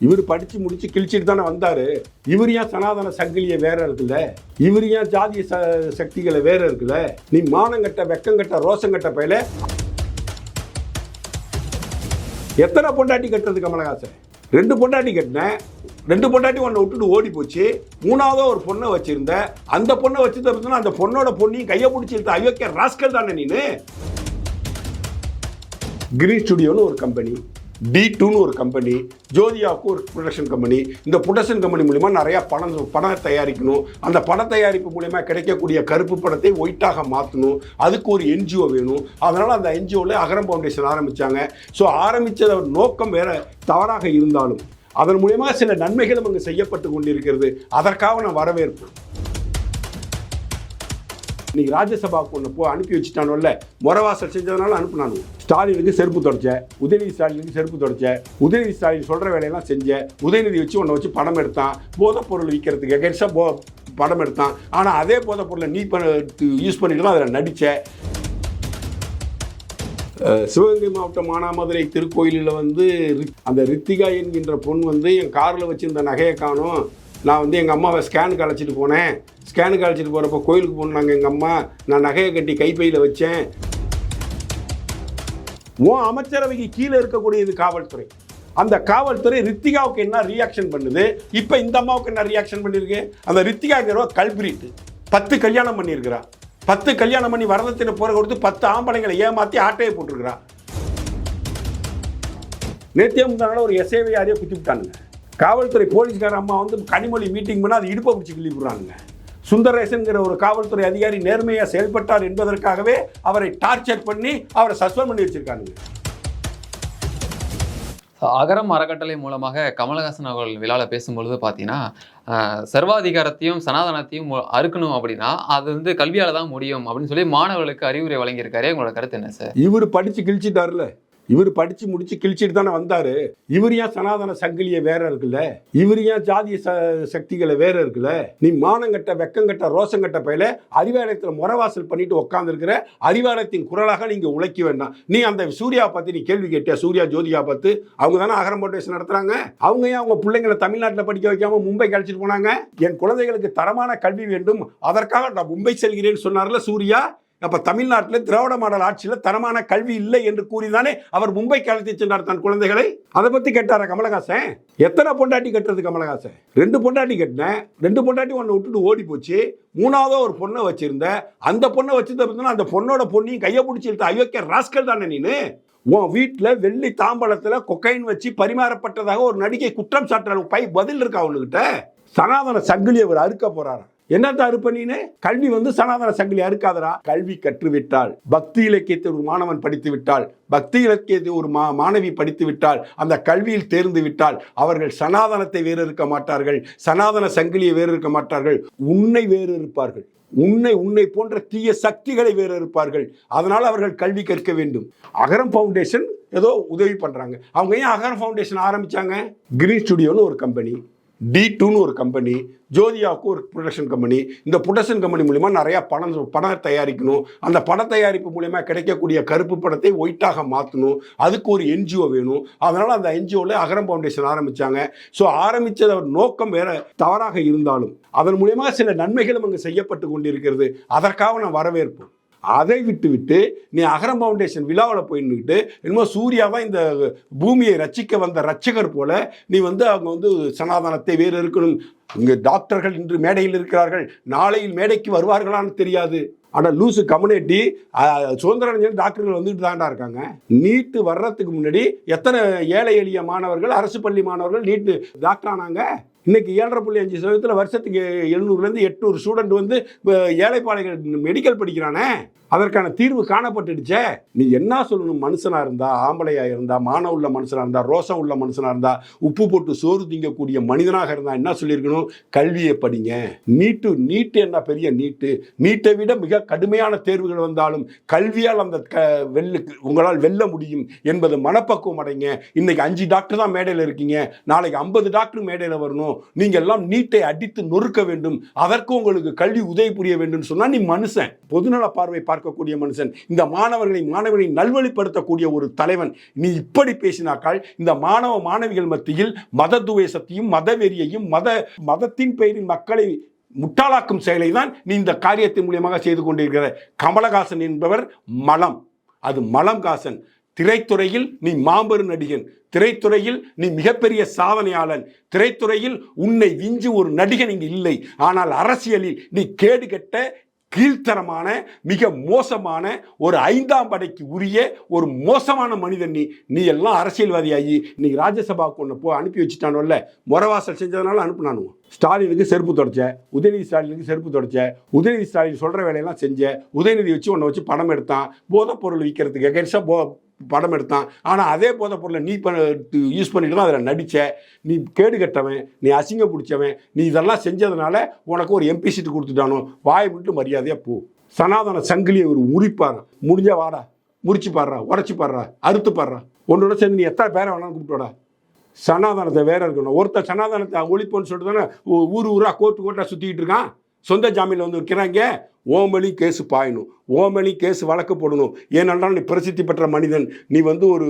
இவர் படிச்சு முடிச்சு கிழிச்சிட்டு தானே வந்தாரு. இவர் ஏன் சனாதன சங்கிலியை வேற இருக்குல்ல? இவர் ஏன் ஜாதிய ச- சக்திகளை வேற இருக்குல்ல? நீ மானங்கட்ட வெக்கங்கட்ட ரோசங்கட்ட பயில எத்தனை பொண்டாட்டி கட்டுறது கமலஹாசன்? ரெண்டு பொண்டாட்டி கட்டினேன். ரெண்டு பொண்டாட்டி உன்னை விட்டுட்டு ஓடி போச்சு. மூணாவது ஒரு பொண்ணை வச்சிருந்த. அந்த பொண்ணை வச்சு அந்த பொண்ணோட பொண்ணையும் கையை பிடிச்சிருந்த அயோக்கிய ராஸ்கல் தானே நீனு? கிரீன் ஸ்டுடியோன்னு ஒரு கம்பெனி டி டூன்னு ஒரு கம்பெனி ஜோதியாவுக்கு ஒரு ப்ரொடக்ஷன் கம்பெனி இந்த ப்ரொடக்ஷன் கம்பெனி மூலிமா நிறையா பணம் பணம் தயாரிக்கணும். அந்த பண தயாரிப்பு மூலிமா கிடைக்கக்கூடிய கருப்பு பணத்தை ஒயிட்டாக மாற்றணும் அதுக்கு ஒரு என்ஜிஓ வேணும். அதனால் அந்த என்ஜிஓவில் அகரம் ஃபவுண்டேஷன் ஆரம்பித்தாங்க ஸோ ஆரம்பித்த நோக்கம் வேறு தவறாக இருந்தாலும் அதன் மூலயமா சில நன்மைகளும் அங்கு செய்யப்பட்டு கொண்டிருக்கிறது. அதற்காக நான் வரவேற்பு. இன்னைக்கு ராஜ்யசபாவுக்கு ஒன்று போ அனுப்பி வச்சுட்டானுல்ல முறவாசல் செஞ்சதுனால அனுப்புனானு. ஸ்டாலினுக்கு செருப்பு தொடச்ச. உதயநிதி ஸ்டாலினுக்கு செருப்பு தொடச்ச. உதயநிதி ஸ்டாலின் சொல்கிற வேலையெல்லாம் செஞ்ச. உதயநிதி வச்சு ஒன்றை வச்சு படம் எடுத்தான். போதைப் பொருள் விற்கிறதுக்கு எகென்ஸ்டாக போ படம் எடுத்தான். ஆனால் அதே போதைப் பொருளை நீ பண்ண யூஸ் பண்ணிட்டு தான் அதில் நடித்த சிவகங்கை மாவட்டம் மானாமதுரை திருக்கோயிலில் வந்து ரித்- அந்த ரித்திகா என்கின்ற பொண்ணு வந்து என் காரில் வச்சுருந்த நகையை காணும். நான் வந்து எங்கள் அம்மாவை ஸ்கேனுக்கு அழைச்சிட்டு போனேன். ஸ்கேனுக்கு அழைச்சிட்டு போகிறப்ப கோயிலுக்கு போனாங்க எங்கள் அம்மா. நான் நகையை கட்டி கைப்பையில் வச்சேன். உன் அமைச்சரவைக்கு கீழே இருக்கக்கூடியது காவல்துறை. அந்த காவல்துறை ரித்திகாவுக்கு என்ன ரியாக்ஷன் பண்ணுது? இப்போ இந்த அம்மாவுக்கு என்ன ரியாக்ஷன் பண்ணியிருக்கு அந்த ரித்திகாங்கிறவ கல்பிரிட்டு. பத்து கல்யாணம் பண்ணியிருக்கிறா. பத்து கல்யாணம் பண்ணி வரதத்தின போற கொடுத்து பத்து ஆம்பளைங்களை ஏமாத்தி ஆட்டையை போட்டிருக்கிறா. நேத்தியம் முந்தான ஒரு எஸ்ஏவை யாரையோ குத்தி விட்டானுங்க காவல்துறை போலீஸ்கார அம்மா வந்து கனிமொழி மீட்டிங் பண்ணால் அது இடுப்பை பிடிச்சி கிள்ளி விடுறாங்க சுந்தரேசன்கிற ஒரு காவல்துறை அதிகாரி நேர்மையாக செயல்பட்டார் என்பதற்காகவே அவரை டார்ச்சர் பண்ணி அவரை சஸ்பெண்ட் பண்ணி வச்சிருக்காங்க அகரம் அறக்கட்டளை மூலமாக கமலஹாசன் அவர்கள் விழாவில் பேசும்பொழுது பார்த்தீங்கன்னா சர்வாதிகாரத்தையும் சனாதனத்தையும் அறுக்கணும் அப்படின்னா அது வந்து கல்வியால தான் முடியும் அப்படின்னு சொல்லி மாணவர்களுக்கு அறிவுரை வழங்கியிருக்காரு. உங்களோட கருத்து என்ன சார்? இவர் படிச்சு கிழிச்சிட்டாருல. இவர் படிச்சு முடிச்சு கிழிச்சிட்டு தானே வந்தாரு. இவர் ஏன் சனாதன சங்கிலிய வேற இருக்குல்ல? இவர் ஏன் ஜாதிய ச- சக்திகளை வேற இருக்குல்ல? நீ மானங்கட்ட வெக்கங்கட்ட ரோசங்கட்ட பயில அறிவாலயத்தில் முறவாசல் பண்ணிட்டு உட்காந்துருக்கிற அறிவாலயத்தின் குரலாக நீங்க உழைக்க வேண்டாம். நீ அந்த சூர்யா பத்தி நீ கேள்வி கேட்டியா? சூர்யா ஜோதியா பத்து. அவங்க தானே அகரம் ஃபவுண்டேஷன் நடத்துறாங்க. அவங்க ஏன் அவங்க பிள்ளைங்களை தமிழ்நாட்டில் படிக்க வைக்காம மும்பை கழிச்சிட்டு போனாங்க? என் குழந்தைகளுக்கு தரமான கல்வி வேண்டும். அதற்காக நான் மும்பை செல்கிறேன்னு சொன்னார்ல சூர்யா? அப்ப தமிழ்நாட்டில் திராவிட மாடல் ஆட்சியில் தரமான கல்வி இல்லை என்று கூறிதானே அவர் மும்பை கலத்தி சென்றார் தன் குழந்தைகளை? அதை பத்தி கேட்டாரா கமலஹாசன்? எத்தனை பொண்டாட்டி கட்டுறது கமலஹாசன்? ரெண்டு பொண்டாட்டி கட்டினேன் ரெண்டு பொண்டாட்டி ஒன்று விட்டுட்டு ஓடி போச்சு. மூணாவதா ஒரு பொண்ணை வச்சுருந்தேன் அந்த பொண்ணை வச்சிருந்த அந்த பொண்ணோட பொண்ணையும் கையை பிடிச்சி இழுத்த அயோக்கிய ராஸ்கல் தானே நீனு? உன் வீட்டில் வெள்ளி தாம்பழத்தில் கொக்கைன் வச்சு பரிமாறப்பட்டதாக ஒரு நடிகை குற்றம் சாட்டுற பை பதில் இருக்கா அவனுக்கிட்ட சனாதன சங்கிலி அவர் அறுக்க போறாரா என்னத்த அறுப்பணின்னு கல்வி வந்து சனாதன சங்கிலி அறுக்காதரா கல்வி கற்றுவிட்டால். பக்தி இலக்கியத்தை ஒரு மாணவன் படித்து விட்டால் பக்தி இலக்கியத்தை ஒரு மா மாணவி படித்து விட்டால் அந்த கல்வியில் தேர்ந்து விட்டால் அவர்கள் சனாதனத்தை வேறு இருக்க மாட்டார்கள். சனாதன சங்கிலியை வேறு இருக்க மாட்டார்கள். உன்னை வேறு இருப்பார்கள் உன்னை உன்னை போன்ற தீய சக்திகளை வேறு இருப்பார்கள் அதனால் அவர்கள் கல்வி கற்க வேண்டும். அகரம் ஃபவுண்டேஷன் ஏதோ உதவி பண்ணுறாங்க அவங்க ஏன் அகரம் ஃபவுண்டேஷன் ஆரம்பித்தாங்க கிரீன் ஸ்டுடியோன்னு ஒரு கம்பெனி டி டூன்னு ஒரு கம்பெனி ஜோதியாவுக்கு ஒரு ப்ரொடக்ஷன் கம்பெனி இந்த ப்ரொடக்ஷன் கம்பெனி மூலிமா நிறையா பணம் பணம் தயாரிக்கணும். அந்த பண தயாரிப்பு மூலிமா கிடைக்கக்கூடிய கருப்பு பணத்தை ஒயிட்டாக மாற்றணும் அதுக்கு ஒரு என்ஜிஓ வேணும். அதனால் அந்த என்ஜிஓவில் அகரம் ஃபவுண்டேஷன் ஆரம்பித்தாங்க ஸோ ஆரம்பித்த நோக்கம் வேற தவறாக இருந்தாலும் அதன் மூலியமாக சில நன்மைகளும் அங்கு செய்யப்பட்டு கொண்டிருக்கிறது. அதற்காக நான் வரவேற்பு அதை விட்டு விட்டு நீ அகரம் ஃபவுண்டேஷன் விழாவில் போய் நின்றுக்கிட்டு என்னமோ சூர்யாவாக இந்த பூமியை ரச்சிக்க வந்த ரட்சகர் போல நீ வந்து அவங்க வந்து சனாதனத்தை வேறு இருக்கணும். இங்கே டாக்டர்கள் இன்று மேடையில் இருக்கிறார்கள். நாளையில் மேடைக்கு வருவார்களான்னு தெரியாது. ஆனால் லூசு கம்யூனிட்டி சுதந்திரம் டாக்டர்கள் வந்துட்டு தாண்டா இருக்காங்க. நீட்டு வர்றதுக்கு முன்னாடி எத்தனை ஏழை எளிய மாணவர்கள் அரசு பள்ளி மாணவர்கள் நீட்டு டாக்டர் ஆனாங்க? இன்னைக்கு ஏழரை புள்ளி அஞ்சு சதவீதத்தில் வருஷத்துக்கு எழுநூறுலேருந்து எட்நூறு ஸ்டூடெண்ட் வந்து அஹ், ஏழைப்பாளைகள் மெடிக்கல் படிக்கிறானே. அதற்கான தீர்வு காணப்பட்டுடுச்சே. நீ என்ன சொல்லணும்? மனுஷனாக இருந்தா ஆம்பளையாக இருந்தா மானம் உள்ள மனுஷனாக இருந்தா ரோசம் உள்ள மனுஷனாக இருந்தா உப்பு போட்டு சோறு திங்கக்கூடிய மனிதனாக இருந்தா என்ன சொல்லியிருக்கணும்? கல்வியை படிங்க. நீட்டு நீட்டு என்ன பெரிய நீட்டு? நீட்டை விட மிக கடுமையான தேர்வுகள் வந்தாலும் கல்வியால் அந்த க வெல்லு உங்களால் வெல்ல முடியும் என்பது மனப்பக்குவம் அடைங்க. இன்னைக்கு அஞ்சு டாக்டர் தான் மேடையில் இருக்கீங்க. நாளைக்கு ஐம்பது டாக்டர் மேடையில் வரணும். நீங்கள் எல்லாம் நீட்டை அடித்து நொறுக்க வேண்டும். அதற்கு உங்களுக்கு கல்வி உதவி புரிய வேண்டும். சொன்னால் நீ மனுஷன். பொதுநல பார்வை பார்க்க பார்க்கக்கூடிய மனுஷன். இந்த மாணவர்களை மாணவர்களை நல்வழிப்படுத்தக்கூடிய ஒரு தலைவன். நீ இப்படி பேசினாக்கால் இந்த மாணவ மாணவிகள் மத்தியில் மத துவேஷத்தையும் மதவெறியையும் மத மதத்தின் பெயரில் மக்களை முட்டாளாக்கும் செயலை தான் நீ இந்த காரியத்தின் மூலியமாக செய்து கொண்டிருக்கிற. கமலஹாசன் என்பவர் மலம். அது மலம் காசன் திரைத்துறையில் நீ மாபெரு நடிகன். திரைத்துறையில் நீ மிகப்பெரிய சாதனையாளன். திரைத்துறையில் உன்னை விஞ்சு ஒரு நடிகன் இங்கு இல்லை. ஆனால் அரசியலில் நீ கேடுகெட்ட கீழ்த்தரமான மிக மோசமான ஒரு ஐந்தாம் படைக்கு உரிய ஒரு மோசமான மனிதன் நீ. நீ எல்லாம் அரசியல்வாதியாகி நீ ராஜ்யசபாவுக்கு ஒன்று போ அனுப்பி வச்சுட்டானோல்ல முறவாசல் செஞ்சதுனால அனுப்பினானு ஸ்டாலினுக்கு செருப்பு தொடச்ச உதயநிதி ஸ்டாலினுக்கு செருப்பு தொடச்ச உதயநிதி ஸ்டாலின் சொல்கிற வேலையெல்லாம் செஞ்ச உதயநிதி வச்சு உன்னை வச்சு பணம் எடுத்தான் போதைப் பொருள் விற்கிறதுக்கு எகென்ஸ்டாக போ படம் எடுத்தான். ஆனால் அதே போத பொருளை நீ பண்ண யூஸ் பண்ணிட்டு தான் அதில் நடித்த நீ கேடு கட்டவன் நீ அசிங்க பிடிச்சவன் நீ இதெல்லாம் செஞ்சதுனால உனக்கு ஒரு எம்பி சீட்டு கொடுத்துட்டானோ? வாய் விட்டு மரியாதையாக போ. சனாதன சங்கிலியை ஒரு உரிப்பார் முடிஞ்சா வாடா. முறிச்சு பாடுறா உரைச்சி பாடுறா அறுத்து பாடுறா. உன்னோட சேர்ந்து நீ எத்தனை பேரை வேணாலும் கூப்பிட்டோடா சனாதனத்தை வேற இருக்கணும். ஒருத்தர் சனாதனத்தை ஒழிப்போன்னு சொல்லிட்டு தானே ஊர் ஊராக கோர்ட்டு கோட்டாக சுற்றிக்கிட்டு இருக்கான். சொந்த ஜாமீனில் வந்து வைக்கிறாங்க ஓமலி கேஸ் பாயணும். ஓமலி கேஸ் வழக்கு போடணும். ஏனென்றால் நீ பிரசித்தி பெற்ற மனிதன். நீ வந்து ஒரு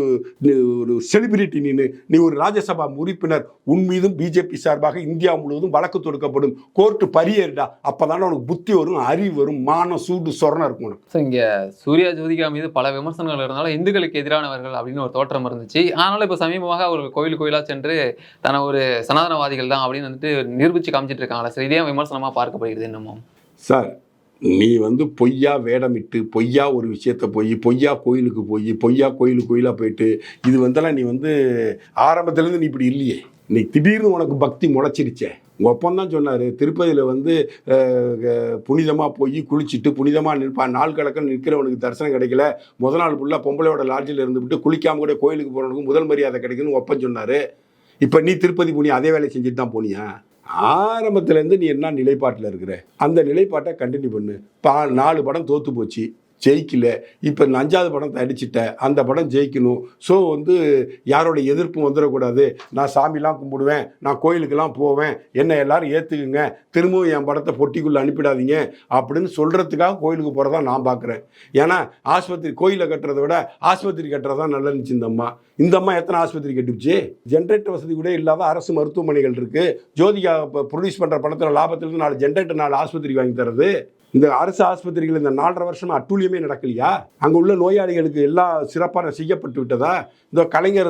ஒரு செலிபிரிட்டி நீ நீ ஒரு ராஜ்யசபா உறுப்பினர். உன் மீதும் பிஜேபி சார்பாக இந்தியா முழுவதும் வழக்கு தொடுக்கப்படும். கோர்ட்டு பரியேறிடா அப்பதானே உனக்கு புத்தி வரும் அறிவு வரும் மானம் சூடு சொரணம் இருக்கும் உனக்கு. ஸோ இங்க சூர்யா ஜோதிகா மீது பல விமர்சனங்கள் இருந்தாலும் இந்துக்களுக்கு எதிரானவர்கள் அப்படின்னு ஒரு தோற்றம் இருந்துச்சு. ஆனாலும் இப்போ சமீபமாக அவர்கள் கோயில் கோயிலா சென்று தன ஒரு சனாதனவாதிகள் தான் அப்படின்னு வந்துட்டு நிரூபிச்சு காமிச்சிட்டு இருக்காங்களா சார் இதே விமர்சனமா பார்க்கப்படுகிறது இன்னமும் சார் நீ வந்து பொய்யா வேடமிட்டு பொய்யா ஒரு விஷயத்த போய் பொய்யா கோயிலுக்கு போய் பொய்யா கோயிலுக்கு கோயிலாக போயிட்டு இது வந்தெல்லாம் நீ வந்து ஆரம்பத்துலேருந்து நீ இப்படி இல்லையே. நீ திடீர்னு உனக்கு பக்தி முளைச்சிருச்சே. உங்கள் ஒப்பந்தான் சொன்னார் திருப்பதியில் வந்து புனிதமாக போய் குளிச்சுட்டு புனிதமாக நிற்பான் நாள் கணக்கில் நிற்கிறவனுக்கு தரிசனம் கிடைக்கல. முதல் நாள் ஃபுல்லாக பொம்பளையோட லாட்ஜில் இருந்துவிட்டு குளிக்காம கூட கோயிலுக்கு போகிறவனுக்கு முதல் மரியாதை கிடைக்குன்னு ஒப்பம் சொன்னார். இப்போ நீ திருப்பதி போனி அதே வேலையை செஞ்சுட்டு தான் போனியா? ஆரம்பத்துலேருந்து நீ என்ன நிலைப்பாட்டில் இருக்கிற? அந்த நிலைப்பாட்டை கண்டினியூ பண்ணு. பா நாலு படம் தோற்று போச்சு. ஜெயிக்கல. இப்போ இந்த அஞ்சாவது படம் தடிச்சிட்டேன். அந்த படம் ஜெயிக்கணும். ஸோ வந்து யாரோட எதிர்ப்பும் வந்துடக்கூடாது. நான் சாமிலாம் கும்பிடுவேன். நான் கோயிலுக்கெல்லாம் போவேன். என்னை எல்லாரும் ஏற்றுக்குங்க திரும்பவும் என் படத்தை பொட்டிக்குள்ளே அனுப்பிடாதீங்க. அப்படின்னு சொல்கிறதுக்காக கோயிலுக்கு போகிறதா நான் பார்க்குறேன் ஏன்னா ஆஸ்பத்திரி கோயிலை கட்டுறதை விட ஆஸ்பத்திரி கட்டுறது தான் நல்லா இருந்துச்சு இந்த அம்மா. இந்த அம்மா எத்தனை ஆஸ்பத்திரி கட்டுச்சு? ஜென்ரேட்டர் வசதி கூட இல்லாத அரசு மருத்துவமனைகள் இருக்குது ஜோதிகா இப்போ ப்ரொடியூஸ் பண்ணுற படத்தில் லாபத்தில் நாலு ஜென்ரேட்டர் நாலு ஆஸ்பத்திரி வாங்கி தரது இந்த அரசு ஆஸ்பத்திரிகள் இந்த நாலரை வருஷமா அட்டூழியமே நடக்கலையா? அங்கே உள்ள நோயாளிகளுக்கு எல்லாம் சிறப்பாக செய்யப்பட்டு விட்டதா? இந்த கலைஞர்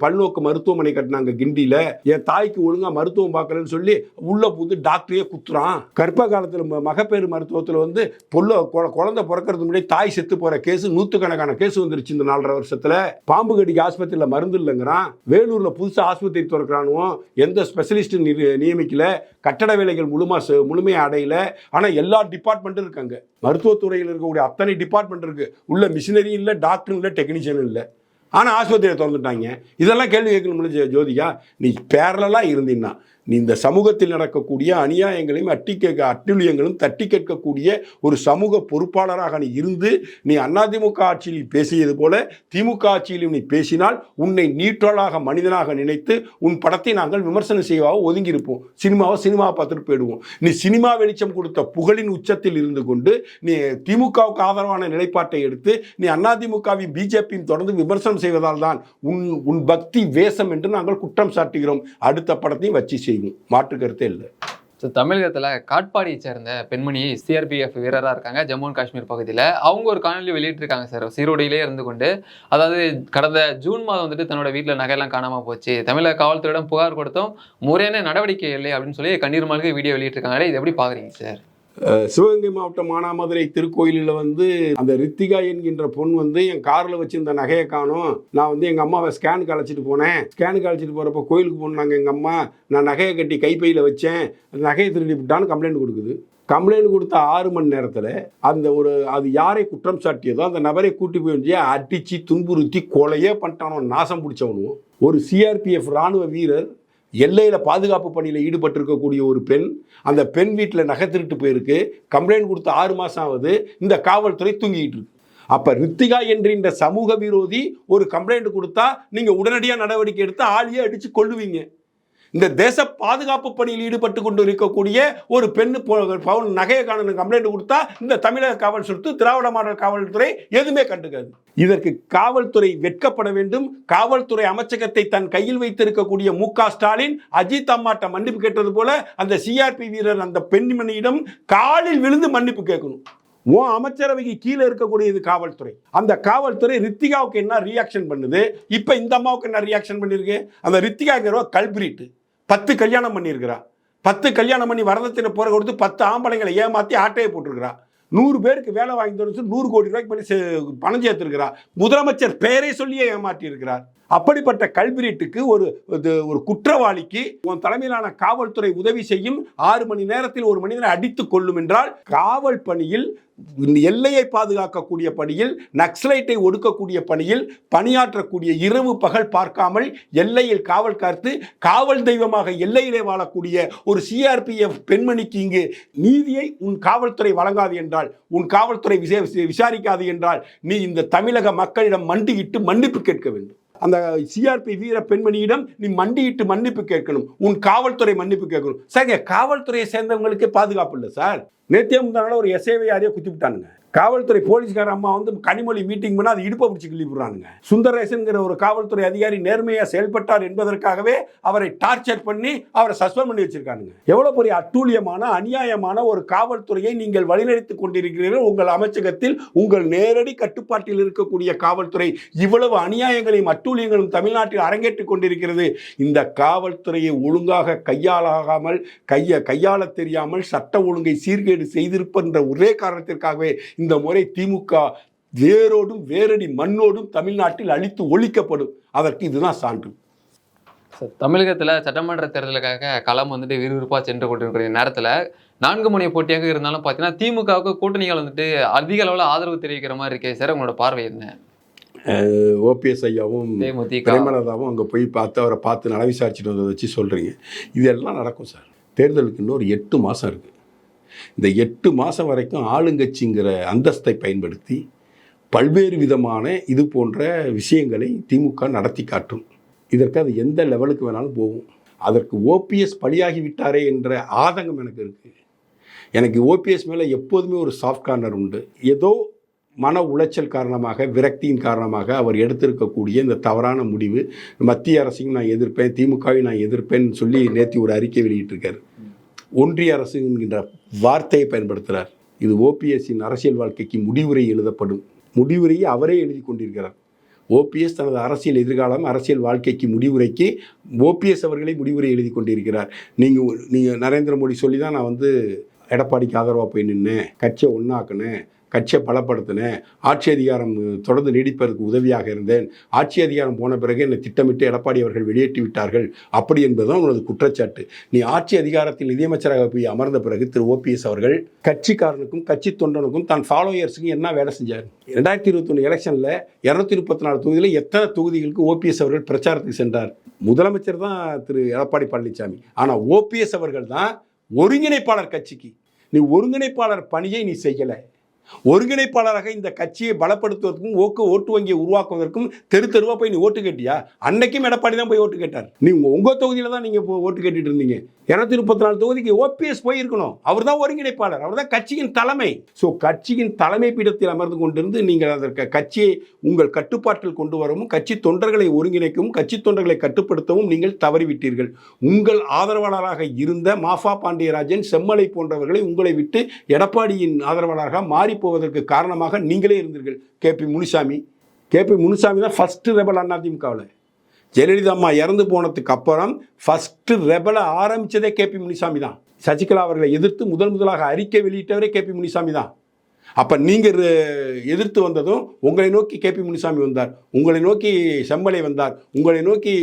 பல்நோக்கு மருத்துவமனை கட்டினாங்க கிண்டியில். என் தாய்க்கு ஒழுங்காக மருத்துவம் பார்க்கலன்னு சொல்லி உள்ள புது டாக்டரையே குத்துறான். கர்ப்ப காலத்தில் மகப்பேறு மருத்துவத்தில் வந்து பொல்ல குழ- குழந்தை பிறக்கிறது முன்னாடி தாய் செத்து போகிற கேஸ் நூற்றுக்கணக்கான கேஸ் வந்துருச்சு இந்த நாலரை வருஷத்தில். பாம்பு கடிக்கு ஆஸ்பத்திரியில் மருந்து இல்லைங்கிறான். வேலூரில் புதுசாக ஆஸ்பத்திரி திறக்கிறானுவோம் எந்த ஸ்பெஷலிஸ்ட் நியமிக்கல. கட்டட வேலைகள் முழுமா முழுமையாக அடையலை. ஆனால் எல்லா டிபார்ட்மெண்ட்டும் இருக்காங்க. மருத்துவத்துறையில் இருக்கக்கூடிய அத்தனை டிபார்ட்மெண்ட் இருக்கு. உள்ள மிஷினரி இல்லை டாக்டரும் இல்லை டெக்னீஷியனும் இல்லை. ஆனால் ஆஸ்பத்திரியை திறந்துட்டாங்க. இதெல்லாம் கேள்வி கேட்கணும்ல ஜோதிகா? நீ பேரலாக இருந்தீங்கன்னா இந்த சமூகத்தில் நடக்கக்கூடிய அநியாயங்களையும் அட்டி கேட்க அட்டுழியங்களும் தட்டி கேட்கக்கூடிய ஒரு சமூக பொறுப்பாளராக நீ இருந்து நீ அதிமுக ஆட்சியில் பேசியது போல திமுக ஆட்சியிலும் நீ பேசினால் உன்னை நீற்றலாக மனிதனாக நினைத்து உன் படத்தை நாங்கள் விமர்சனம் செய்வாக ஒதுங்கியிருப்போம். சினிமாவை சினிமாவை பார்த்துட்டு போயிடுவோம். நீ சினிமா வெளிச்சம் கொடுத்த புகழின் உச்சத்தில் இருந்து கொண்டு நீ திமுகவுக்கு ஆதரவான நிலைப்பாட்டை எடுத்து நீ அதிமுகவையும் பிஜேபியும் தொடர்ந்து விமர்சனம் செய்வதால் தான் உன் உன் பக்தி வேஷம் என்று நாங்கள் குற்றம் சாட்டுகிறோம். அடுத்த படத்தையும் வச்சு செய்தி. மாற்று கருத்தே இல்லை. ஸோ தமிழகத்தில் காட்பாடியை சேர்ந்த பெண்மணி சிஆர்பிஎஃப் வீரராக இருக்காங்க ஜம்மு அண்ட் காஷ்மீர் பகுதியில். அவங்க ஒரு காணொலி வெளியிட்டிருக்காங்க சார் சீரோடையிலே இருந்து கொண்டு. அதாவது கடந்த ஜூன் மாதம் வந்துட்டு தன்னோட வீட்டில் நகையெல்லாம் காணாமல் போச்சு. தமிழக காவல்துறையிடம் புகார் கொடுத்தும் முறையான நடவடிக்கை இல்லை அப்படின்னு சொல்லி கண்ணீர் மாளிகை வீடியோ வெளியிட்டிருக்காங்க. இது எப்படி பார்க்குறீங்க சார் சிவகங்கை மாவட்டம் மானாமதுரை திருக்கோயிலில் வந்து அந்த ரித்திகா என்கின்ற பொண்ணு வந்து என் காரில் வச்சிருந்த நகையை காணும். நான் வந்து எங்கள் அம்மாவை ஸ்கேனுக்கு அழைச்சிட்டு போனேன். ஸ்கேனுக்கு அழைச்சிட்டு போகிறப்ப கோயிலுக்கு போனாங்க எங்கள் அம்மா. நான் நகையை கட்டி கைப்பையில் வச்சேன். அந்த நகையை திருடி விட்டான்னு கம்ப்ளைண்ட் கொடுக்குது. கம்ப்ளைண்ட் கொடுத்த ஆறு மணி நேரத்தில் அந்த ஒரு அது யாரை குற்றம் சாட்டியதோ அந்த நபரை கூட்டி போய் அடித்து துன்புறுத்தி கொலையே பண்ணிட்டானோ நாசம் பிடிச்சவனும். ஒரு சிஆர்பிஎஃப் ராணுவ வீரர் எல்லையில் பாதுகாப்பு பணியில் ஈடுபட்டிருக்கக்கூடிய ஒரு பெண் அந்த பெண் வீட்டில் நகை திருட்டு போயிருக்கு. கம்ப்ளைண்ட் கொடுத்த ஆறு மாதம் ஆகுது. இந்த காவல்துறை தூங்கிட்டு இருக்கு. அப்போ ரித்திகா என்கின்ற சமூக விரோதி ஒரு கம்ப்ளைண்ட் கொடுத்தா நீங்கள் உடனடியாக நடவடிக்கை எடுத்து ஆளியே அடித்து கொள்ளுவீங்க இந்த தேச பாதுகாப்பு பணியில் ஈடுபட்டு கொண்டு இருக்கக்கூடிய ஒரு பெண்ணு பவுன் நகையை காணணும் கம்ப்ளைண்ட் கொடுத்தா இந்த தமிழக காவல் சொத்து திராவிட மாடல் காவல்துறை எதுவுமே கண்டுக்காது. இதற்கு காவல்துறை வெட்கப்பட வேண்டும். காவல்துறை அமைச்சகத்தை தன் கையில் வைத்திருக்கக்கூடிய மு க ஸ்டாலின் அஜித் அம்மாட்ட மன்னிப்பு கேட்டது போல அந்த சிஆர்பி வீரர் அந்த பெண்மணியிடம் காலில் விழுந்து மன்னிப்பு கேட்கணும். உன் அமைச்சரவைக்கு கீழே இருக்கக்கூடியது காவல்துறை. அந்த காவல்துறை ரித்திகாவுக்கு என்ன ரியாக்ஷன் பண்ணுது? இப்போ இந்த அம்மாவுக்கு என்ன ரியாக்ஷன் பண்ணியிருக்கு அந்த ரித்திகாங்கிறவ கல்பிரிட்டு பத்து கல்யாணம் பண்ணியிருக்கிறா. பத்து கல்யாணம் பண்ணி வரதட்சணை போற கொடுத்து பத்து ஆம்பளைங்களை ஏமாற்றி ஆட்டையை போட்டிருக்கிறா. நூறு பேருக்கு வேலை வாங்கி தரணும் நூறு கோடி ரூபாய்க்கு பண்ணி பணம் சேர்த்திருக்கிறா. முதலமைச்சர் பெயரை சொல்லியே ஏமாற்றி இருக்கிறார் அப்படிப்பட்ட கல்விரீட்டுக்கு ஒரு இது- ஒரு குற்றவாளிக்கு உன் தலைமையிலான காவல்துறை உதவி செய்யும் ஆறு மணி நேரத்தில் ஒரு மனிதனை அடித்து கொள்ளும் என்றால் காவல் பணியில் எல்லையை பாதுகாக்கக்கூடிய பணியில் நக்சலைட்டை ஒடுக்கக்கூடிய பணியில் பணியாற்றக்கூடிய இரவு பகல் பார்க்காமல் எல்லையில் காவல் காத்து காவல் தெய்வமாக எல்லையிலே வாழக்கூடிய ஒரு சிஆர்பிஎஃப் பெண்மணிக்கு இங்கு நீதியை உன் காவல்துறை வழங்காது என்றால் உன் காவல்துறை விசே- விசாரிக்காது என்றால் நீ இந்த தமிழக மக்களிடம் மண்டியிட்டு மன்னிப்பு கேட்க வேண்டும். அந்த சிஆர்பி வீர பெண்மணியிடம் நீ மண்டியிட்டு மன்னிப்பு கேட்கணும். உன் காவல்துறை மன்னிப்பு கேட்கணும். சார் காவல்துறையை சேர்ந்தவங்களுக்கே பாதுகாப்பு இல்லை சார். நேத்தியம் முந்தானால ஒரு எஸ்ஏவை யாரையோ குத்தி விட்டானுங்க காவல்துறை போலீஸ்கார அம்மா வந்து கனிமொழி மீட்டிங் பண்ணால் அது இடுப்பை பிடிச்சி கிள்ளி விடுறானுங்க. சுந்தரேசன்கிற ஒரு காவல்துறை அதிகாரி நேர்மையாக செயல்பட்டார் என்பதற்காகவே அவரை டார்ச்சர் பண்ணி அவரை சஸ்பெண்ட் பண்ணி வச்சிருக்கானுங்க. எவ்வளோ பெரிய அட்டூழியமான அநியாயமான ஒரு காவல்துறையை நீங்கள் வழிநடத்திக் கொண்டிருக்கிறீர்கள். உங்கள் அமைச்சகத்தில் உங்கள் நேரடி கட்டுப்பாட்டில் இருக்கக்கூடிய காவல்துறை இவ்வளவு அநியாயங்களையும் அட்டூழியங்களும் தமிழ்நாட்டில் அரங்கேற்றிக் கொண்டிருக்கிறது. இந்த காவல்துறையை ஒழுங்காக கையாளாகாமல் கைய கையாள தெரியாமல் சட்ட ஒழுங்கை சீர்கேடு செய்திருப்பன்ற ஒரே காரணத்திற்காகவே இந்த முறை திமுக வேரோடும் வேரடி மண்ணோடும் தமிழ்நாட்டில் அழித்து ஒழிக்கப்படும். அதற்கு இதுதான் சான்று. சார் தமிழகத்துல சட்டமன்ற தேர்தலுக்காக களம் வந்துட்டு விறுவிறுப்பா சென்று கொண்டிருக்கிற நேரத்துல நான்கு முனைய போட்டியாக இருந்தாலும் பார்த்தீங்கன்னா திமுகவுக்கு கூட்டணிகள் வந்துட்டு அதிக அளவில் ஆதரவு தெரிவிக்கிற மாதிரி இருக்கே சார் உங்களோட பார்வை என்ன? ஓபிஎஸ் ஐயாவும் பிரேமலதாவும் அங்கே போய் பார்த்து அவரை பார்த்து நல விசாரிச்சுட்டு வந்ததை வச்சு சொல்கிறீங்க இதெல்லாம் நடக்கும் சார். தேர்தலுக்கு இன்னும் ஒரு எட்டு மாதம் இருக்குது இந்த எட்டு மாதம் வரைக்கும் ஆளுங்கட்சிங்கிற அந்தஸ்தை பயன்படுத்தி பல்வேறு விதமான இது போன்ற விஷயங்களை திமுக நடத்தி காட்டும். இதற்கு அது எந்த லெவலுக்கு வேணாலும் போகும். அதற்கு ஓபிஎஸ் பலியாகி விட்டாரே என்ற ஆதங்கம் எனக்கு இருக்குது எனக்கு ஓபிஎஸ் மேலே எப்போதுமே ஒரு சாஃப்ட் கார்னர் உண்டு. ஏதோ மன உளைச்சல் காரணமாக விரக்தியின் காரணமாக அவர் எடுத்திருக்கக்கூடிய இந்த தவறான முடிவு மத்திய அரசையும் நான் எதிர்ப்பேன் திமுகவையும் நான் எதிர்ப்பேன்னு சொல்லி நேற்று ஒரு அறிக்கை வெளியிட்டிருக்காரு. ஒன்றிய அரசு என்கின்ற வார்த்தையை பயன்படுத்துகிறார். இது ஓபிஎஸ்ஸின் அரசியல் வாழ்க்கைக்கு முடிவுரை எழுதப்படும். முடிவுரையை அவரே எழுதி கொண்டிருக்கிறார். ஓபிஎஸ் தனது அரசியல் எதிர்காலம் அரசியல் வாழ்க்கைக்கு முடிவுரைக்கு ஓபிஎஸ் அவர்களே முடிவுரை எழுதி கொண்டிருக்கிறார். நீங்கள் நீங்கள் நரேந்திர மோடி சொல்லி தான் நான் வந்து எடப்பாடிக்கு ஆதரவாக போய் நின்னேன் கட்சியை ஒன்றாக்குனேன் கட்சியை பலப்படுத்தினேன். ஆட்சி அதிகாரம் தொடர்ந்து நீடிப்பதற்கு உதவியாக இருந்தேன். ஆட்சி அதிகாரம் போன பிறகு என்னை திட்டமிட்டு எடப்பாடி அவர்கள் வெளியேற்றி விட்டார்கள். அப்படி என்பதுதான் உனது குற்றச்சாட்டு. நீ ஆட்சி அதிகாரத்தில் நிதியமைச்சராக போய் அமர்ந்த பிறகு திரு. ஓபிஎஸ் அவர்கள் கட்சிக்காரனுக்கும் கட்சி தொண்டனுக்கும் தான் ஃபாலோயர்ஸுக்கும் என்ன வேலை செஞ்சார்? ரெண்டாயிரத்தி இருபத்தொன்று எலெக்ஷனில் இரநூத்தி முப்பத்தி நாலு தொகுதியில் எத்தனை தொகுதிகளுக்கு ஓபிஎஸ் அவர்கள் பிரச்சாரத்துக்கு சென்றார்? முதலமைச்சர் தான் திரு. எடப்பாடி பழனிசாமி ஆனால் ஓபிஎஸ் அவர்கள் தான் ஒருங்கிணைப்பாளர் கட்சிக்கு. நீ ஒருங்கிணைப்பாளர் பணியை நீ செய்யலை. ஒருங்கிணைப்பாளராக இந்த கட்சியை பலப்படுத்துவதற்கும் ஓக்கு ஓட்டு வங்கியை உருவாக்குவதற்கும் தெரு தெருவா போய் நீ ஓட்டு கேட்டியா? அன்னைக்கும் எடப்பாடி தான் போய் ஓட்டு கேட்டார். நீ உங்க தொகுதியில தான் நீங்க ஓட்டு கேட்டுட்டு இருந்தீங்க. இருநூத்தி முப்பத்தி நாலு தொகுதிக்கு ஓபிஎஸ் போயிருக்கணும். அவர் தான் ஒருங்கிணைப்பாளர். அவர் தான் கட்சியின் தலைமை. ஸோ கட்சியின் தலைமை பீடத்தில் அமர்ந்து கொண்டிருந்து நீங்கள் அதற்கு கட்சியை உங்கள் கட்டுப்பாட்டில் கொண்டு வரவும் கட்சி தொண்டர்களை ஒருங்கிணைக்கவும் கட்சி தொண்டர்களை கட்டுப்படுத்தவும் நீங்கள் தவறிவிட்டீர்கள். உங்கள் ஆதரவாளராக இருந்த மாஃபா பாண்டியராஜன் செம்மலை போன்றவர்களை உங்களை விட்டு எடப்பாடியின் ஆதரவாளராக மாறி போவதற்கு காரணமாக நீங்களே இருந்தீர்கள். K. P. Munusamy. K. P. Munusamy தான் ஃபஸ்ட்டு ரெபல் அதிமுகவில் ஜெயலலிதா அம்மா இறந்து போனதுக்கு அப்புறம் ஃபஸ்ட்டு ரெபலை ஆரம்பித்ததே கே. பி. முனிசாமி தான். சசிகலா அவர்களை எதிர்த்து முதல் முதலாக அறிக்கை வெளியிட்டவரே கே. பி. முனிசாமி தான். அப்போ நீங்கள் எதிர்த்து வந்ததும் உங்களை நோக்கி கே. பி. முனிசாமி வந்தார். உங்களை நோக்கி செம்மலை வந்தார். உங்களை நோக்கி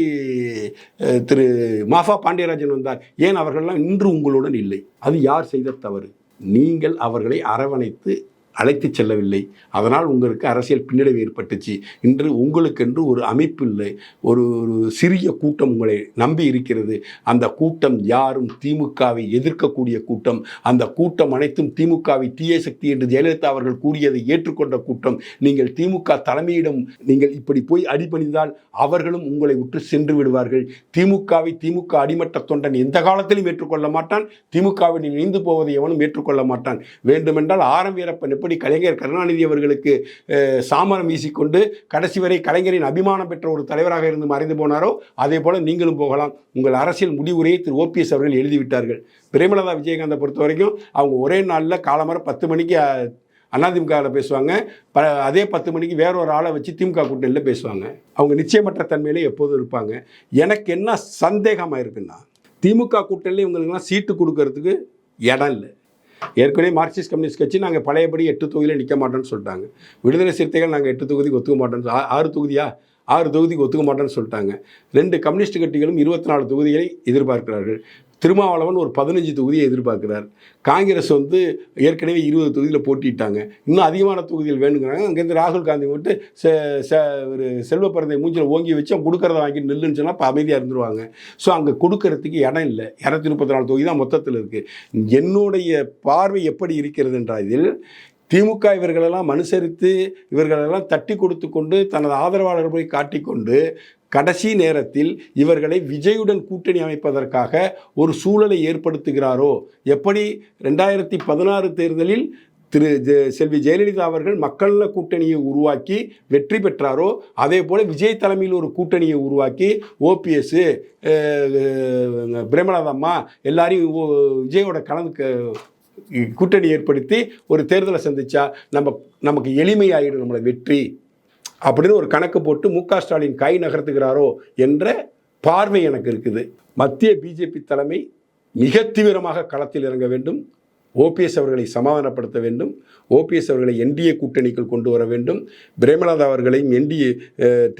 திரு மாஃபா பாண்டியராஜன் வந்தார். ஏன் அவர்கள்லாம் இன்று உங்களுடன் இல்லை? அது யார் செய்த தவறு? நீங்கள் அவர்களை அரவணைத்து அழைத்து செல்லவில்லை. அதனால் உங்களுக்கு அரசியல் பின்னடைவு ஏற்பட்டுச்சு. இன்று உங்களுக்கென்று ஒரு அமைப்பு இல்லை ஒரு ஒரு சிறிய கூட்டம் உங்களை நம்பி இருக்கிறது. அந்த கூட்டம் யாரும் திமுகவை எதிர்க்கக்கூடிய கூட்டம். அந்த கூட்டம் அனைத்தும் திமுகவை தீய சக்தி என்று ஜெயலலிதா அவர்கள் கூறியதை ஏற்றுக்கொண்ட கூட்டம். நீங்கள் திமுக தலைமையிடம் நீங்கள் இப்படி போய் அடிபணிந்தால் அவர்களும் உங்களை விட்டு சென்று விடுவார்கள். திமுகவை திமுக அடிமட்ட தொண்டன் எந்த காலத்திலும் ஏற்றுக்கொள்ள மாட்டான். திமுகவில் இணைந்து போவதை எவனும் ஏற்றுக்கொள்ள மாட்டான். வேண்டுமென்றால் ஆரம் வீரப்பன் எப்படி கலைஞர் கருணாநிதி அவர்களுக்கு சாமரம் வீசிக்கொண்டு கடைசி வரை கலைஞரின் அபிமானம் பெற்ற ஒரு தலைவராக இருந்து மறைந்து போனாரோ அதே போல் நீங்களும் போகலாம். உங்கள் அரசியல் முடிவுரையை திரு. ஓபிஎஸ் அவர்கள் எழுதிவிட்டார்கள். பிரேமலதா விஜயகாந்தை பொறுத்த வரைக்கும் அவங்க ஒரே நாளில் காலமர பத்து மணிக்கு அஹ், அதிமுகவில் பேசுவாங்க. ப அதே பத்து மணிக்கு வேற ஒரு ஆளை வச்சு திமுக கூட்டணியில் பேசுவாங்க. அவங்க நிச்சயமற்ற தன்மையிலே எப்போதும் இருப்பாங்க. எனக்கு என்ன சந்தேகமாக இருக்குன்னா திமுக கூட்டணியில் இவங்களுக்கெல்லாம் சீட்டு கொடுக்கறதுக்கு இடம் இல்லை. ஏற்கனவே மார்க்சிஸ்ட் கம்யூனிஸ்ட் கட்சி நாங்கள் பழையபடி எட்டு தொகுதியில் நிற்க மாட்டோம்னு சொல்லிட்டாங்க. விடுதலை சிறுத்தைகள் நாங்கள் எட்டு தொகுதிக்கு ஒத்துக்க மாட்டோம்னு ஆறு தொகுதியா? ஆறு தொகுதிக்கு ஒத்துக்க மாட்டோம்னு சொல்லிட்டாங்க. ரெண்டு கம்யூனிஸ்ட் கட்சிகளும் இருபத்தி நாலு தொகுதிகளை எதிர்பார்க்கிறார்கள். திருமாவளவன் ஒரு பதினஞ்சு தொகுதியை எதிர்பார்க்கிறார். காங்கிரஸ் வந்து ஏற்கனவே இருபது தொகுதியில் போட்டிட்டாங்க இன்னும் அதிகமான தொகுதிகள் வேணுங்கிறாங்க. அங்கேருந்து ராகுல் காந்தி மட்டும் செ செ ஒரு செல்வ பிறந்தை மூஞ்சில் ஓங்கி வச்சு அவங்க கொடுக்கறத வாங்கி நில்லுன்னு சொன்னால் இப்போ அமைதியாக இருந்துருவாங்க. ஸோ அங்கே கொடுக்கறதுக்கு இடம் இல்லை. இரநூத்தி முப்பத்தி நாலு தொகுதி தான் மொத்தத்தில் இருக்குது என்னுடைய பார்வை எப்படி இருக்கிறது என்றால் இதில் திமுக இவர்களெல்லாம் அனுசரித்து இவர்களெல்லாம் தட்டி கொடுத்து கொண்டு தனது ஆதரவாளர்கள் போய் காட்டிக்கொண்டு கடைசி நேரத்தில் இவர்களை விஜயுடன் கூட்டணி அமைப்பதற்காக ஒரு சூழலை ஏற்படுத்துகிறாரோ? எப்படி ரெண்டாயிரத்தி பதினாறு தேர்தலில் திரு ஜெ- செல்வி ஜெயலலிதா அவர்கள் மக்கள் கூட்டணியை உருவாக்கி வெற்றி பெற்றாரோ? அதே போல் விஜய் தலைமையில் ஒரு கூட்டணியை உருவாக்கி ஓபிஎஸ் பிரேமநாதம்மா அம்மா எல்லாரையும் விஜயோட கலந்து கூட்டணி ஏற்படுத்தி ஒரு தேர்தலை சந்தித்தா நம்ம நமக்கு எளிமையாகிடும் நம்மளோட வெற்றி. அப்படின்னு ஒரு கணக்கு போட்டு மு க ஸ்டாலின் கை நகர்த்துகிறாரோ என்ற பார்வை எனக்கு இருக்குது. மத்திய பிஜேபி தலைமை மிக தீவிரமாக களத்தில் இறங்க வேண்டும். ஓபிஎஸ் அவர்களை சமாதானப்படுத்த வேண்டும். ஓபிஎஸ் அவர்களை என்டிஏ கூட்டணிக்குள் கொண்டு வர வேண்டும். பிரேமலதா அவர்களையும் என்டிஏ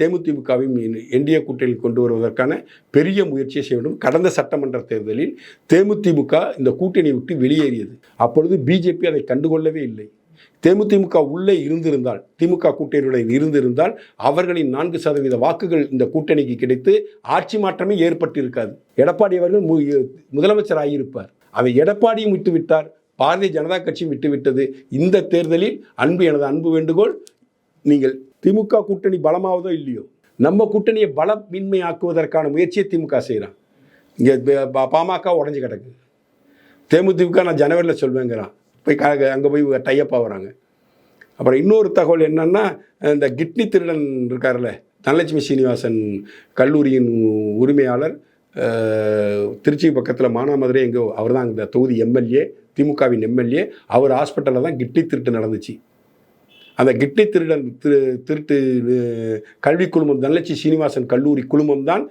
தேமுதிமுகவையும் என்டிஏ கூட்டணியில் கொண்டு வருவதற்கான பெரிய முயற்சியை செய்ய வேண்டும். கடந்த சட்டமன்ற தேர்தலில் தேமுதிமுக இந்த கூட்டணி விட்டு வெளியேறியது. அப்பொழுது பிஜேபி அதை கண்டுகொள்ளவே இல்லை. தேமுதிமுக உள்ளே இருந்திருந்தால் திமுக கூட்டணியுடன் இருந்திருந்தால் அவர்களின் நான்கு சதவீத வாக்குகள் இந்த கூட்டணிக்கு கிடைத்து ஆட்சி மாற்றமே ஏற்பட்டிருக்காது. எடப்பாடி அவர்கள் மு- முதலமைச்சர் ஆகியிருப்பார். அவை எடப்பாடியும் விட்டுவிட்டார் பாரதிய ஜனதா கட்சியும் விட்டுவிட்டது. இந்த தேர்தலில் அன்பு எனது அன்பு வேண்டுகோள் நீங்கள் திமுக கூட்டணி பலமாவதோ இல்லையோ நம்ம கூட்டணியை பலமின்மையாக்குவதற்கான முயற்சியை திமுக செய்கிறான். இங்கே பாமக உடஞ்சி கிடக்கு. தேமுதிமுக நான் ஜனவரியில் சொல்வேங்கிறான். போய் அங்கே போய் டைப் ஆகுறாங்க. அப்புறம் இன்னொரு தகவல் என்னன்னா இந்த கிட்னி திருடன் இருக்கார்ல தனலட்சுமி சீனிவாசன் கல்லூரியின் உரிமையாளர் திருச்சி பக்கத்தில் மானாமதுரை எங்கே அவர் தான் இந்த தொகுதி எம்எல்ஏ திமுகவின் எம்எல்ஏ அவர் ஹாஸ்பிட்டலில் தான் கிட்னி திருட்டு நடந்துச்சு. அந்த கிட்னி திருடன் திரு திருட்டு கல்வி குழுமம் தனலட்சுமி சீனிவாசன் கல்லூரி குழுமம் தான்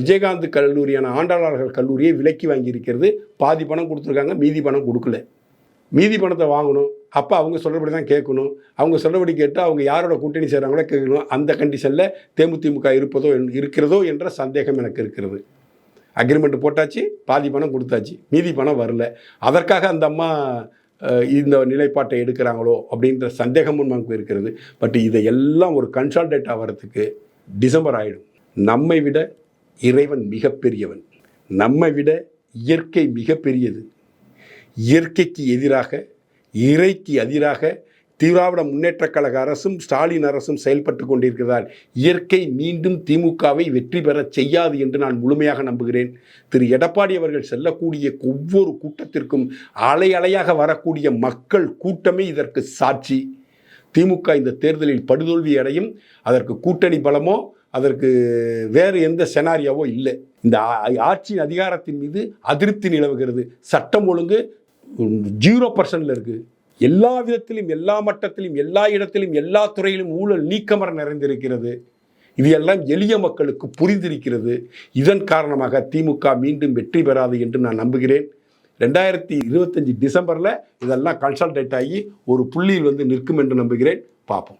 விஜயகாந்த் கல்லூரியான ஆண்டாளர்கள் கல்லூரியை விலக்கி வாங்கியிருக்கிறது. பாதி பணம் கொடுத்துருக்காங்க மீதி பணம் கொடுக்கல. மீதி பணத்தை வாங்கணும். அப்போ அவங்க சொல்கிறபடி தான் கேட்கணும். அவங்க சொல்கிறபடி கேட்டு அவங்க யாரோட கூட்டணி செய்கிறாங்களோ கேட்கணும். அந்த கண்டிஷனில் தேமுதிமுக இருப்பதோ என்- இருக்கிறதோ என்ற சந்தேகம் எனக்கு இருக்கிறது. அக்ரிமெண்ட் போட்டாச்சு பாதி பணம் கொடுத்தாச்சு. மீதி பணம் வரல. அதற்காக அந்த அம்மா இந்த நிலைப்பாட்டை எடுக்கிறாங்களோ அப்படின்ற சந்தேகமும் நமக்கு இருக்கிறது. பட் இதையெல்லாம் ஒரு கன்சால்டேட் ஆகிறதுக்கு டிசம்பர் ஆகிடும் நம்மை விட இறைவன் மிகப்பெரியவன். நம்மை விட இயற்கை மிகப்பெரியது. இயற்கைக்கு எதிராக இறைக்கு எதிராக திராவிட முன்னேற்றக் கழக அரசும் ஸ்டாலின் அரசும் செயல்பட்டு கொண்டிருக்கிறார். இயற்கை மீண்டும் திமுகவை வெற்றி பெறச் செய்யாது என்று நான் முழுமையாக நம்புகிறேன். திரு. எடப்பாடி அவர்கள் செல்லக்கூடிய ஒவ்வொரு கூட்டத்திற்கும் அலை அலையாக வரக்கூடிய மக்கள் கூட்டமே இதற்கு சாட்சி. திமுக இந்த தேர்தலில் படுதோல்வி அடையும். அதற்கு கூட்டணி பலமோ அதற்கு வேறு எந்த செனாரியாவோ இல்லை. இந்த ஆட்சியின் அதிகாரத்தின் மீது அதிருப்தி நிலவுகிறது. சட்டம் ஒழுங்கு ஜீரோ பர்சன்டில் இருக்குது எல்லா விதத்திலும் எல்லா மட்டத்திலும் எல்லா இடத்திலும் எல்லா துறையிலும் ஊழல் நீக்கமர நிறைந்திருக்கிறது. இது எல்லாம் எளிய மக்களுக்கு புரிந்திருக்கிறது. இதன் காரணமாக திமுக மீண்டும் வெற்றி பெறாது என்று நான் நம்புகிறேன். ரெண்டாயிரத்தி இருபத்தஞ்சி டிசம்பரில் இதெல்லாம் கன்சல்டேட் ஆகி ஒரு புள்ளியில் வந்து நிற்கும் என்று நம்புகிறேன். பார்ப்போம்.